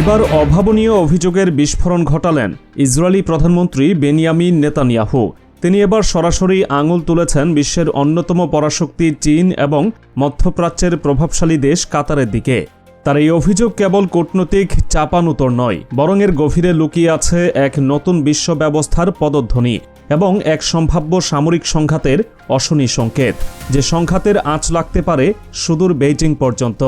এবার অভাবনীয় অভিযোগের বিস্ফোরণ ঘটালেন ইসরায়েলি প্রধানমন্ত্রী বেনিয়ামিন নেতানিয়াহু। তিনি এবার সরাসরি আঙুল তুলেছেন বিশ্বের অন্যতম পরাশক্তি চীন এবং মধ্যপ্রাচ্যের প্রভাবশালী দেশ কাতারের দিকে। তার এই অভিযোগ কেবল কূটনৈতিক চাপানুতর নয়, বরং এর গভীরে লুকিয়ে আছে এক নতুন বিশ্ব ব্যবস্থার পদধ্বনি এবং এক সম্ভাব্য সামরিক সংঘাতের অশনি সংকেত। যে সংঘাতের আঁচ লাগতে পারে সুদূর বেইজিং পর্যন্ত।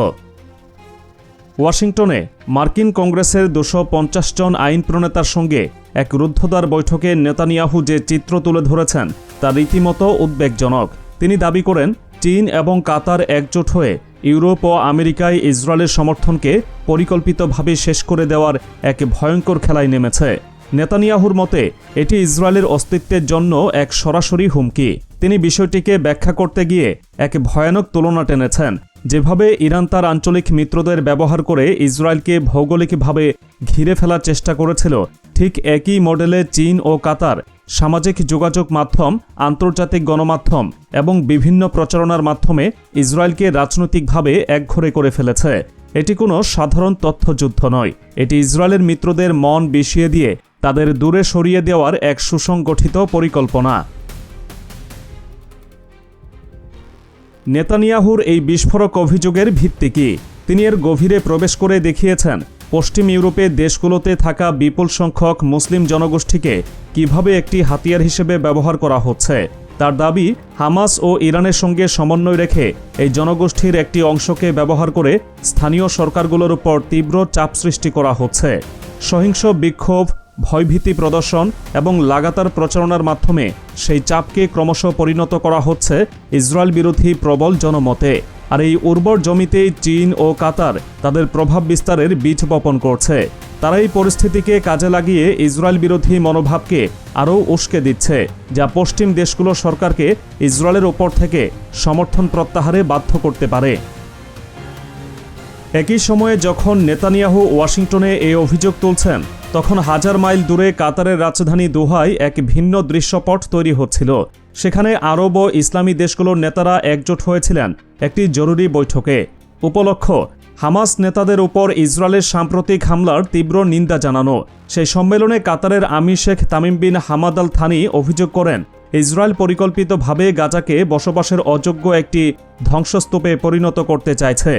ওয়াশিংটনে মার্কিন কংগ্রেসের দুশো পঞ্চাশ জন আইন প্রণেতার সঙ্গে এক রুদ্ধদ্বার বৈঠকে নেতানিয়াহু যে চিত্র তুলে ধরেছেন, তা রীতিমতো উদ্বেগজনক। তিনি দাবি করেন, চীন এবং কাতার একজোট হয়ে ইউরোপ ও আমেরিকায় ইসরায়েলের সমর্থনকে পরিকল্পিতভাবে শেষ করে দেওয়ার এক ভয়ঙ্কর খেলায় নেমেছে। নেতানিয়াহুর মতে, এটি ইসরায়েলের অস্তিত্বের জন্য এক সরাসরি হুমকি। তিনি বিষয়টিকে ব্যাখ্যা করতে গিয়ে এক ভয়ানক তুলনা টেনেছেন। যেভাবে ইরান তার আঞ্চলিক মিত্রদের ব্যবহার করে ইসরায়েলকে ভৌগোলিকভাবে ঘিরে ফেলার চেষ্টা করেছিল, ঠিক একই মডেলে চীন ও কাতার সামাজিক যোগাযোগ মাধ্যম, আন্তর্জাতিক গণমাধ্যম এবং বিভিন্ন প্রচারণার মাধ্যমে ইসরায়েলকে রাজনৈতিকভাবে একঘরে করে ফেলেছে। এটি কোনো সাধারণ তথ্যযুদ্ধ নয়। এটি ইসরায়েলের মিত্রদের মন বিষিয়ে দিয়ে তাদের দূরে সরিয়ে দেওয়ার এক সুসংগঠিত পরিকল্পনা। নেতানিয়াহুর এই বিস্ফোরক অভিযোগের ভিত্তি কি? তিনি এর গভীরে প্রবেশ করে দেখিয়েছেন, পশ্চিম ইউরোপের দেশগুলোতে থাকা বিপুল সংখ্যক মুসলিম জনগোষ্ঠীকে কীভাবে একটি হাতিয়ার হিসেবে ব্যবহার করা হচ্ছে? তার দাবি, হামাস ও ইরানের সঙ্গে সমন্বয় রেখে এই জনগোষ্ঠীর একটি অংশকে ব্যবহার করে স্থানীয় সরকারগুলোর উপর তীব্র চাপ সৃষ্টি করা হচ্ছে। সহিংস বিক্ষোভ ভয়ভীতি প্রদর্শন এবং লাগাতার প্রচারণার মাধ্যমে সেই চাপকে ক্রমশ পরিণত করা হচ্ছে ইসরায়েল বিরোধী প্রবল জনমতে। আর এই উর্বর জমিতেই চীন ও কাতার তাদের প্রভাব বিস্তারের বীজ বপন করছে। তারা এই পরিস্থিতিকে কাজে লাগিয়ে ইসরায়েল বিরোধী মনোভাবকে আরও উস্কে দিচ্ছে, যা পশ্চিম দেশগুলো সরকারকে ইসরায়েলের ওপর থেকে সমর্থন প্রত্যাহারে বাধ্য করতে পারে। একই সময়ে যখন নেতানিয়াহু ওয়াশিংটনে এই অভিযোগ তুলছেন তখন হাজার মাইল দূরে কাতারের রাজধানী দোহায় এক ভিন্ন দৃশ্যপট তৈরি হচ্ছিল। সেখানে আরব ও ইসলামী দেশগুলোর নেতারা একজোট হয়েছিলেন একটি জরুরি বৈঠকে। উপলক্ষ, হামাস নেতাদের উপর ইসরায়েলের সাম্প্রতিক হামলার তীব্র নিন্দা জানানো। সেই সম্মেলনে কাতারের Amir Sheikh Tamim bin Hamad Al Thani অভিযোগ করেন, ইসরায়েল পরিকল্পিতভাবে গাজাকে বসবাসের অযোগ্য একটি ধ্বংসস্তূপে পরিণত করতে চাইছে।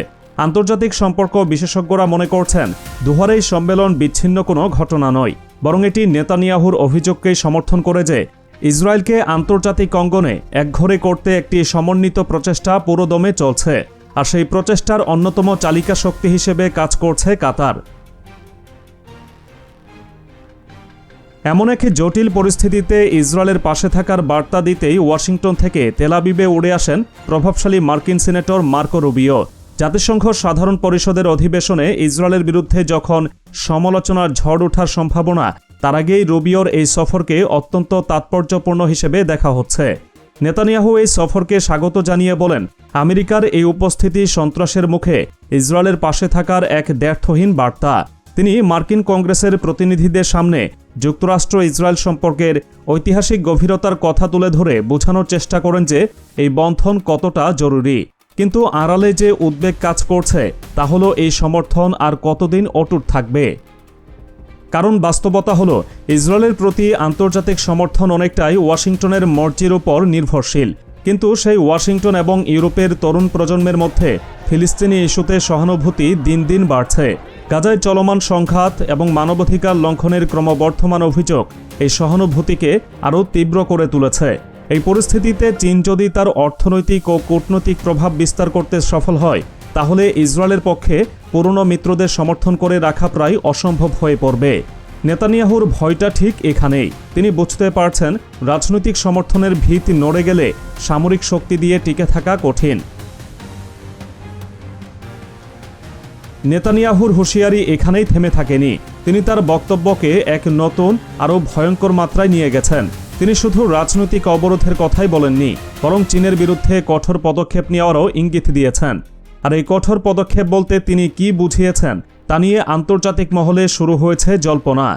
আন্তর্জাতিক সম্পর্ক বিশেষজ্ঞরা মনে করছেন, দুহার এই সম্মেলন বিচ্ছিন্ন কোনো ঘটনা নয়। বরং এটি নেতানিয়াহুর অভিযোগকেই সমর্থন করে যে, ইসরায়েলকে আন্তর্জাতিক অঙ্গনে একঘরে করতে একটি সমন্বিত প্রচেষ্টা পুরোদমে চলছে, আর সেই প্রচেষ্টার অন্যতম চালিকা শক্তি হিসেবে কাজ করছে কাতার। এমন এক জটিল পরিস্থিতিতে ইসরায়েলের পাশে থাকার বার্তা দিতেই ওয়াশিংটন থেকে তেলাবিবে উড়ে আসেন প্রভাবশালী মার্কিন সিনেটর মার্কো রুবিও। জাতিসংঘ সাধারণ পরিষদের অধিবেশনে ইসরায়েলের বিরুদ্ধে যখন সমালোচনার ঝড় ওঠার সম্ভাবনা, তার আগেই রুবিওর এই সফরকে অত্যন্ত তাৎপর্যপূর্ণ হিসেবে দেখা হচ্ছে। নেতানিয়াহু এই সফরকে স্বাগত জানিয়ে বলেন, আমেরিকার এই উপস্থিতি সন্ত্রাসের মুখে, ইসরায়েলের পাশে থাকার এক ব্যর্থহীন বার্তা। তিনি মার্কিন কংগ্রেসের প্রতিনিধিদের সামনে যুক্তরাষ্ট্র ইসরায়েল সম্পর্কের ঐতিহাসিক গভীরতার কথা তুলে ধরে বোঝানোর চেষ্টা করেন যে, এই বন্ধন কতটা জরুরি। কিন্তু আড়ালে যে উদ্বেগ কাজ করছে, তা হলো এই সমর্থন আর কতদিন অটুট থাকবে। কারণ বাস্তবতা হলো, ইসরায়েলের প্রতি আন্তর্জাতিক সমর্থন অনেকটাই ওয়াশিংটনের মর্জির উপর নির্ভরশীল। কিন্তু সেই ওয়াশিংটন এবং ইউরোপের তরুণ প্রজন্মের মধ্যে ফিলিস্তিনি ইস্যুতে সহানুভূতি দিন দিন বাড়ছে। গাজায় চলমান সংঘাত এবং মানবাধিকার লঙ্ঘনের ক্রমবর্ধমান অভিযোগ এই সহানুভূতিকে আরও তীব্র করে তুলেছে। এই পরিস্থিতিতে চীন যদি তার অর্থনৈতিক ও কূটনৈতিক প্রভাব বিস্তার করতে সফল হয়, তাহলে ইসরায়েলের পক্ষে পুরনো মিত্রদের সমর্থন করে রাখা প্রায় অসম্ভব হয়ে পড়বে। নেতানিয়াহুর ভয়টা ঠিক এখানেই। তিনি বুঝতে পারছেন, রাজনৈতিক সমর্থনের ভিত নড়ে গেলে সামরিক শক্তি দিয়ে টিকে থাকা কঠিন। নেতানিয়াহুর হুঁশিয়ারি এখানেই থেমে থাকেনি। তিনি তার বক্তব্যকে এক নতুন আরও ভয়ঙ্কর মাত্রায় নিয়ে গেছেন। তিনি শুধু রাজনৈতিক অবরোধের কথাই বলেননি, বরং চীনের বিরুদ্ধে কঠোর পদক্ষেপ নেওয়ারও ইঙ্গিত দিয়েছেন। আর এই কঠোর পদক্ষেপ বলতে তিনি কি বুঝিয়েছেন, তা নিয়ে আন্তর্জাতিক মহলে শুরু হয়েছে জল্পনা।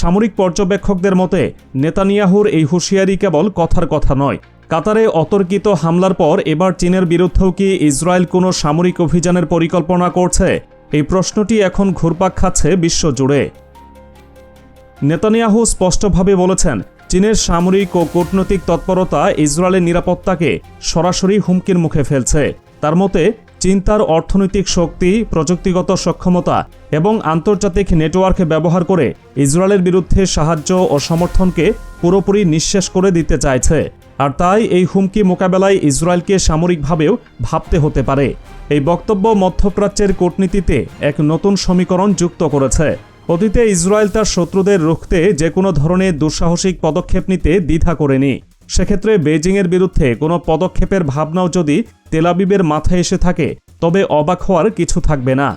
সামরিক পর্যবেক্ষকদের মতে, নেতানিয়াহুর এই হুঁশিয়ারি কেবল কথার কথা নয়। কাতারে অতর্কিত হামলার পর এবার চীনের বিরুদ্ধেও কি ইসরায়েল কোনো সামরিক অভিযানের পরিকল্পনা করছে? এই প্রশ্নটি এখন ঘুরপাক খাচ্ছে বিশ্বজুড়ে। নেতানিয়াহু স্পষ্টভাবে বলেছেন চীনের সামরিক ও কূটনৈতিক তৎপরতা ইসরায়েলের নিরাপত্তাকে সরাসরি হুমকির মুখে ফেলছে। তার মতে, চীন তার অর্থনৈতিক শক্তি, প্রযুক্তিগত সক্ষমতা এবং আন্তর্জাতিক নেটওয়ার্ক ব্যবহার করে ইসরায়েলের বিরুদ্ধে সাহায্য ও সমর্থনকে পুরোপুরি নিঃশেষ করে দিতে চাইছে। আর তাই এই হুমকি মোকাবেলায় ইসরায়েলকে সামরিকভাবেও ভাবতে হতে পারে। এই বক্তব্য মধ্যপ্রাচ্যের কূটনীতিতে এক নতুন সমীকরণ যুক্ত করেছে। অতীতে ইসরায়েল তার শত্রুদের রুখতে যে কোনো ধরনের দুঃসাহসিক পদক্ষেপ নিতে দ্বিধা করেনি। সেক্ষেত্রে বেজিংয়ের বিরুদ্ধে কোনো পদক্ষেপের ভাবনাও যদি তেলাবিবের মাথায় এসে থাকে, তবে অবাক হওয়ার কিছু থাকবে না।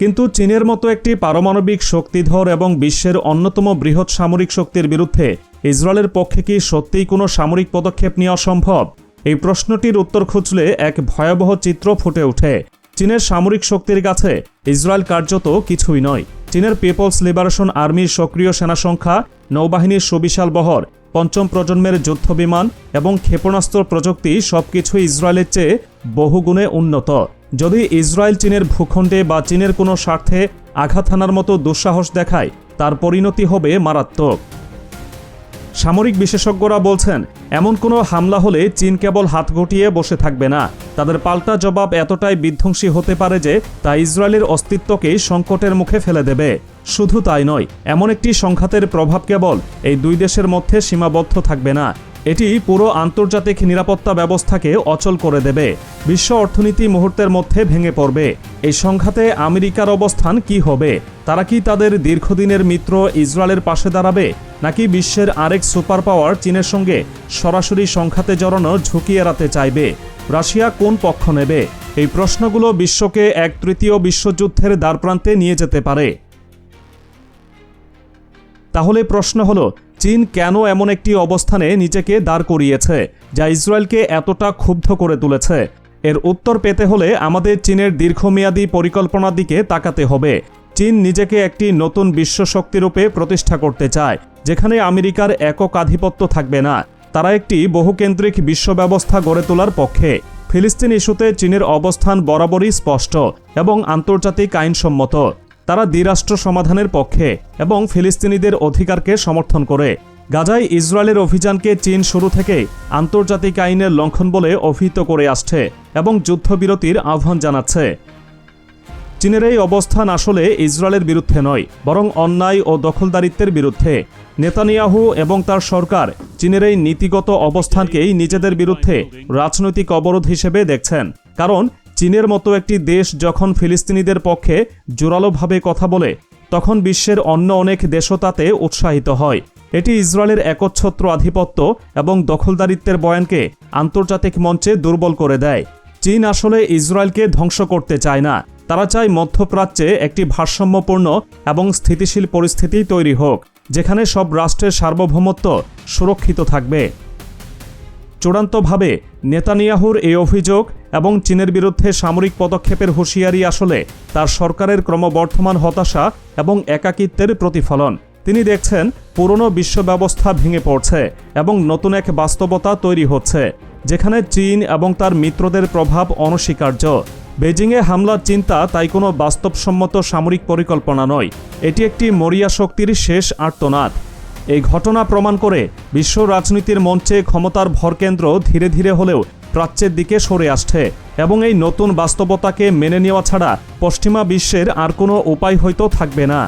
কিন্তু চীনের মতো একটি পারমাণবিক শক্তিধর এবং বিশ্বের অন্যতম বৃহৎ সামরিক শক্তির বিরুদ্ধে ইসরায়েলের পক্ষে কি সত্যিই কোনো সামরিক পদক্ষেপ নেওয়া সম্ভব? এই প্রশ্নটির উত্তর খুঁজলে এক ভয়াবহ চিত্র ফুটে ওঠে। চীনের সামরিক শক্তির কাছে ইসরায়েল কার্যত কিছুই নয়। চীনের পিপলস লিবারেশন আর্মির সক্রিয় সেনা সংখ্যা, নৌবাহিনীর সুবিশাল বহর, পঞ্চম প্রজন্মের যুদ্ধবিমান এবং ক্ষেপণাস্ত্র প্রযুক্তি সবকিছু ইসরায়েলের চেয়ে বহুগুণে উন্নত। যদি ইসরায়েল চীনের ভূখণ্ডে বা চীনের কোনো স্বার্থে আঘাত হানার মতো দুঃসাহস দেখায়, তার পরিণতি হবে মারাত্মক। সামরিক বিশেষজ্ঞরা বলছেন, এমন কোনো হামলা হলে চীন কেবল হাত গুটিয়ে বসে থাকবে না। তাদের পাল্টা জবাব এতটাই বিধ্বংসী হতে পারে যে, তা ইসরায়েলের অস্তিত্বকেই সংকটের মুখে ফেলে দেবে। শুধু তাই নয়, এমন একটি সংঘাতের প্রভাব কেবল এই দুই দেশের মধ্যে সীমাবদ্ধ থাকবে না। এটি পুরো আন্তর্জাতিক নিরাপত্তা ব্যবস্থাকে অচল করে দেবে। বিশ্ব অর্থনীতি মুহূর্তের মধ্যে ভেঙে পড়বে। এই সংঘাতে আমেরিকার অবস্থান কি হবে, তারা কি তাদের দীর্ঘদিনের মিত্র ইসরায়েলের পাশে দাঁড়াবে? নাকি বিশ্বের আরেক সুপার পাওয়ার চীনের সঙ্গে সরাসরি সংঘাতে জড়ানোর ঝুঁকি এড়াতে চাইবে? রাশিয়া কোন পক্ষ নেবে? এই প্রশ্নগুলো বিশ্বকে এক তৃতীয় বিশ্বযুদ্ধের দ্বারপ্রান্তে নিয়ে যেতে পারে। তাহলে প্রশ্ন হলো, চীন কেন এমন একটি অবস্থানে নিজেকে দাঁড় করিয়েছে, যা ইসরায়েলকে এতটা ক্ষুব্ধ করে তুলেছে? এর উত্তর পেতে হলে আমাদের চীনের দীর্ঘমেয়াদী পরিকল্পনার দিকে তাকাতে হবে। চীন নিজেকে একটি নতুন বিশ্ব শক্তিরূপে প্রতিষ্ঠা করতে চায়, যেখানে আমেরিকার একক আধিপত্য থাকবে না। তারা একটি বহুকেন্দ্রিক বিশ্ব ব্যবস্থা গড়ে তোলার পক্ষে। ফিলিস্তিন ইস্যুতে চীনের অবস্থান বরাবরই স্পষ্ট এবং আন্তর্জাতিক আইনসম্মত। তারা দ্বিরাষ্ট্র সমাধানের পক্ষে এবং ফিলিস্তিনিদের অধিকারকে সমর্থন করে। গাজায় ইসরায়েলের অভিযানকে চীন শুরু থেকে আন্তর্জাতিক আইনের লঙ্ঘন বলে অভিহিত করে আসছে এবং যুদ্ধবিরতির আহ্বান জানাচ্ছে। চীনের এই অবস্থান আসলে ইসরায়েলের বিরুদ্ধে নয়, বরং অন্যায় ও দখলদারিত্বের বিরুদ্ধে। নেতানিয়াহু এবং তার সরকার চীনের এই নীতিগত অবস্থানকেই নিজেদের বিরুদ্ধে রাজনৈতিক অবরোধ হিসেবে দেখছেন। কারণ চীনের মতো একটি দেশ যখন ফিলিস্তিনিদের পক্ষে জোরালোভাবে কথা বলে, তখন বিশ্বের অন্য অনেক দেশও তাতে উৎসাহিত হয়। এটি ইসরায়েলের একচ্ছত্র আধিপত্য এবং দখলদারিত্বের বয়ানকে আন্তর্জাতিক মঞ্চে দুর্বল করে দেয়। চীন আসলে ইসরায়েলকে ধ্বংস করতে চায় না। তারা চায় মধ্যপ্রাচ্যে একটি ভারসাম্যপূর্ণ এবং স্থিতিশীল পরিস্থিতি তৈরি হোক, যেখানে সব রাষ্ট্রের সার্বভৌমত্ব সুরক্ষিত থাকবে। চূড়ান্তভাবে, নেতানিয়াহুর এই অভিযোগ এবং চীনের বিরুদ্ধে সামরিক পদক্ষেপের হুঁশিয়ারি আসলে তার সরকারের ক্রমবর্ধমান হতাশা এবং একাকিত্বের প্রতিফলন। তিনি দেখছেন, পুরনো বিশ্ব ব্যবস্থা ভেঙে পড়ছে এবং নতুন এক বাস্তবতা তৈরি হচ্ছে, যেখানে চীন এবং তার মিত্রদের প্রভাব অনস্বীকার্য। বেজিংয়ে হামলার চিন্তা তাই কোনো বাস্তবসম্মত সামরিক পরিকল্পনা নয়। এটি একটি মরিয়া শক্তির শেষ আর্তনাদ। এই ঘটনা প্রমাণ করে বিশ্ব রাজনীতির মঞ্চে ক্ষমতার ভরকেন্দ্র ধীরে ধীরে হলেও প্রাচ্যের দিকে সরে আসছে এবং এই নতুন বাস্তবতাকে মেনে নেওয়া ছাড়া পশ্চিমা বিশ্বের আর কোনো উপায় হয়তো থাকবে না।